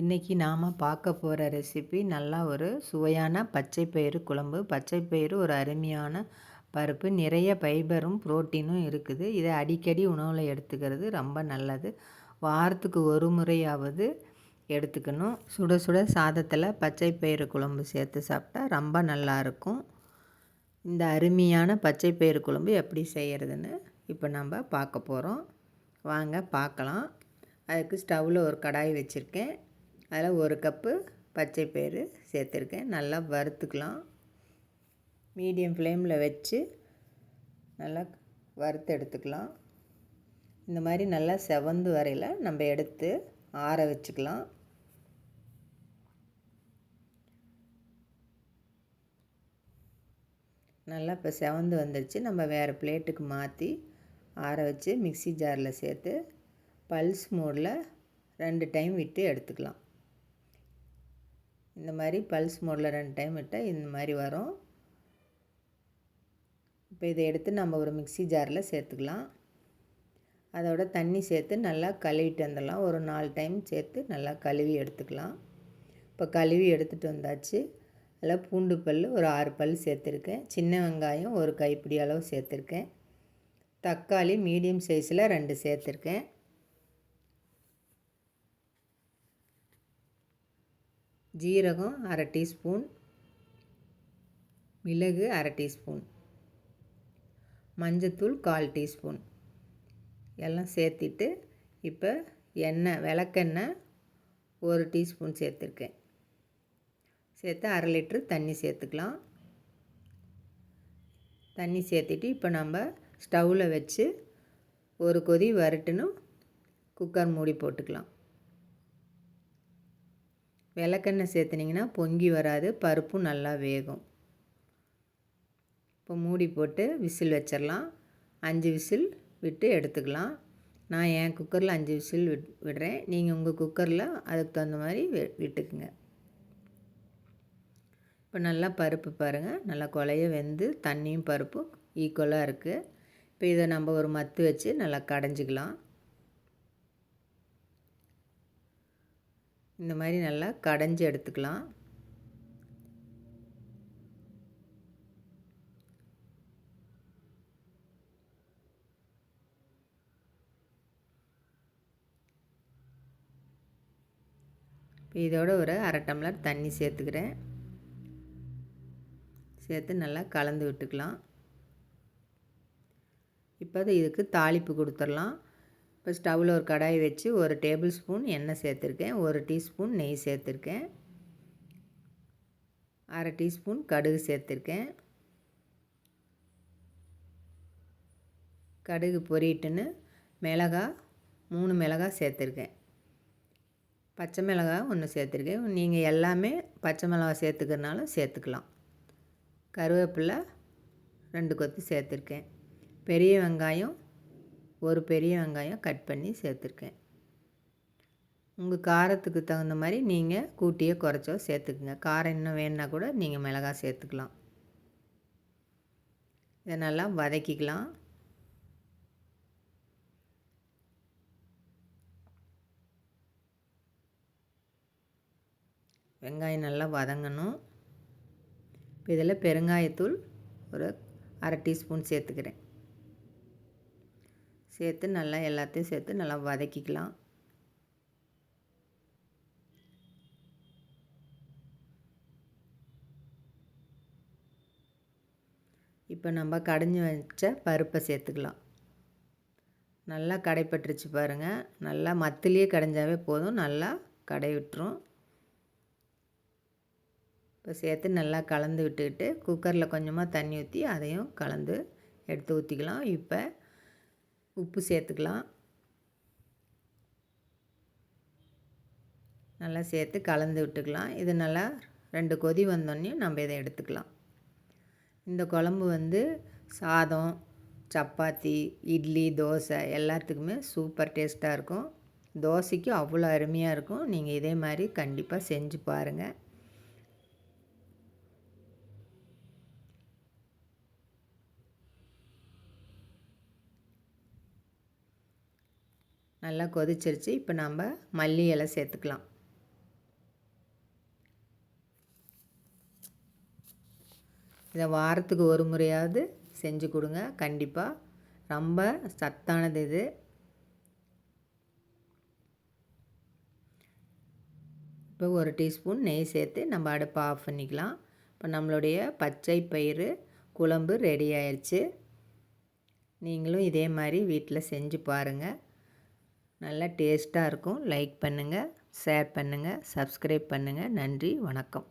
இன்றைக்கி நாம் பார்க்க போகிற ரெசிபி நல்லா ஒரு சுவையான பச்சை பயிறு குழம்பு. பச்சை பயிறு ஒரு அருமையான பருப்பு. நிறைய ஃபைபரும் புரோட்டீனும் இருக்குது. இதை அடிக்கடி உணவில் எடுத்துக்கிறது ரொம்ப நல்லது. வாரத்துக்கு ஒரு முறையாவது எடுத்துக்கணும். சுட சுட சாதத்தில் பச்சை பயிறு குழம்பு சேர்த்து சாப்பிட்டா ரொம்ப நல்லாயிருக்கும் இந்த அருமையான பச்சை பயிறு குழம்பு எப்படி செய்கிறதுன்னு இப்போ நம்ம பார்க்க போகிறோம் வாங்க பார்க்கலாம். அதுக்கு ஸ்டவ்வில் ஒரு கடாய் வச்சுருக்கேன். அதில் ஒரு கப்பு பச்சை பயிறு சேர்த்துருக்கேன். நல்லா வறுத்துக்கலாம். மீடியம் ஃப்ளேமில் வச்சு நல்லா வறுத்து எடுத்துக்கலாம். இந்த மாதிரி நல்லா செவந்து வரையில் நம்ம எடுத்து ஆற வச்சுக்கலாம். நல்லா இப்போ செவந்து வந்துடுச்சு நம்ம வேறு பிளேட்டுக்கு மாற்றி ஆற வச்சு மிக்சி ஜாரில் சேர்த்து பல்ஸ் மோடில் ரெண்டு டைம் விட்டு எடுத்துக்கலாம். இந்த மாதிரி பல்ஸ் மோடில் ரெண்டு டைம் விட்டால் இந்த மாதிரி வரும். இப்போ இதை எடுத்து நம்ம ஒரு மிக்சி ஜாரில் சேர்த்துக்கலாம். அதோட தண்ணி சேர்த்து நல்லா கழுவிட்டு வந்துடலாம். ஒரு நாலு டைம் சேர்த்து நல்லா கழுவி எடுத்துக்கலாம். இப்போ கழுவி எடுத்துகிட்டு வந்தாச்சு. அதில் பூண்டு பல் ஒரு ஆறு பல் சேர்த்துருக்கேன். சின்ன வெங்காயம் ஒரு கைப்பிடி அளவு சேர்த்துருக்கேன். தக்காளி மீடியம் சைஸில் ரெண்டு சேர்த்துருக்கேன். ஜீரகம் அரை டீஸ்பூன் மிளகு அரை டீஸ்பூன் மஞ்சத்தூள் கால் டீஸ்பூன். எல்லாம் சேர்த்திட்டு இப்போ எண்ணெய் விளக்கெண்ணெய் ஒரு டீஸ்பூன் சேர்த்துருக்கேன். சேர்த்து அரை லிட்ரு தண்ணி சேர்த்துக்கலாம். தண்ணி சேர்த்துட்டு இப்போ நம்ம ஸ்டவ்வில் வச்சு ஒரு கொதி வரட்டுன்னு குக்கர் மூடி போட்டுக்கலாம். விளக்கெண்ணெய் சேர்த்துனிங்கன்னா பொங்கி வராது பருப்பும் நல்லா வேகும். இப்போ மூடி போட்டு விசில் வச்சிடலாம். அஞ்சு விசில் விட்டு எடுத்துக்கலாம். நான் என் குக்கரில் அஞ்சு விசில் விட் விடுறேன். நீங்கள் உங்கள் குக்கரில் அதுக்கு தகுந்த மாதிரி விட்டுக்குங்க. இப்போ நல்லா பருப்பு பாருங்கள் நல்லா கொலைய வெந்து தண்ணியும் பருப்பும் ஈக்குவலாக இருக்குது இப்போ இதை நம்ம ஒரு மத்து வச்சு நல்லா கடைஞ்சிக்கலாம். இந்த மாதிரி நல்லா கடைஞ்சி எடுத்துக்கலாம். இதோட ஒரு அரை டம்ளர் தண்ணி சேர்த்துக்கிறேன். சேர்த்து நல்லா கலந்து விட்டுக்கலாம். இப்போ இதுக்கு தாளிப்பு கொடுத்துடலாம். இப்போ ஸ்டவ்வில் ஒரு கடாய் வச்சு ஒரு டேபிள் ஸ்பூன் எண்ணெய் சேர்த்துருக்கேன். ஒரு டீஸ்பூன் நெய் சேர்த்துருக்கேன். அரை டீஸ்பூன் கடுகு சேர்த்துருக்கேன். கடுகு பொரிட்டுன்னு மிளகா மூணு மிளகா சேர்த்துருக்கேன். பச்சை மிளகா ஒன்று சேர்த்துருக்கேன். நீங்கள் எல்லாமே பச்சை மிளகா சேர்த்துக்கிறனாலும் சேர்த்துக்கலாம். கருவேப்பிலை ரெண்டு கொத்து சேர்த்துருக்கேன். பெரிய வெங்காயம் ஒரு பெரிய வெங்காயம் கட் பண்ணி சேர்த்துருக்கேன். உங்கள் காரத்துக்கு தகுந்த மாதிரி நீங்கள் கூட்டியோ குறைச்சோ சேர்த்துக்குங்க. காரம் இன்னும் வேணுன்னா கூட நீங்கள் மிளகாய் சேர்த்துக்கலாம். இதை நல்லா வதக்கிக்கலாம். வெங்காயம் நல்லா வதங்கணும். இப்போ இதில் பெருங்காயத்தூள் ஒரு அரை டீஸ்பூன் சேர்த்துக்கிறேன். சேர்த்து நல்லா எல்லாத்தையும் சேர்த்து நல்லா வதக்கிக்கலாம். இப்போ நம்ம கடைஞ்சி வச்ச பருப்பை சேர்த்துக்கலாம். நல்லா கடைப்பட்டுருச்சு பாருங்கள் நல்லா மத்திலேயே கடைஞ்சாவே போதும். நல்லா கடை விட்டுரும். இப்போ சேர்த்து நல்லா கலந்து விட்டுக்கிட்டு குக்கரில் கொஞ்சமாக தண்ணி ஊற்றி அதையும் கலந்து எடுத்து ஊற்றிக்கலாம் இப்போ உப்பு சேர்த்துக்கலாம். நல்லா சேர்த்து கலந்து விட்டுக்கலாம். இது நல்லா ரெண்டு கொதி வந்தோடனே நம்ம இதை எடுத்துக்கலாம். இந்த குழம்பு வந்து சாதம் சப்பாத்தி இட்லி தோசை எல்லாத்துக்குமே சூப்பர் டேஸ்ட்டாக இருக்கும். தோசைக்கும் அவ்வளோ அருமையாக இருக்கும். நீங்கள் இதே மாதிரி கண்டிப்பாக செஞ்சு பாருங்கள் நல்லா கொதிச்சிருச்சு. இப்போ நம்ம மல்லி இலை சேர்த்துக்கலாம். இதை வாரத்துக்கு ஒரு முறையாவது செஞ்சு கொடுங்க. கண்டிப்பாக ரொம்ப சத்தானது இது. இப்போ ஒரு டீஸ்பூன் நெய் சேர்த்து நம்ம அடுப்பை ஆஃப் பண்ணிக்கலாம். இப்போ நம்மளுடைய பச்சை பயிறு குழம்பு ரெடி ஆயிடுச்சு நீங்களும் இதே மாதிரி வீட்டில் செஞ்சு பாருங்கள் நல்லா டேஸ்ட்டாக இருக்கும். லைக் பண்ணுங்கள் ஷேர் பண்ணுங்கள் சப்ஸ்கிரைப் பண்ணுங்கள் நன்றி வணக்கம்.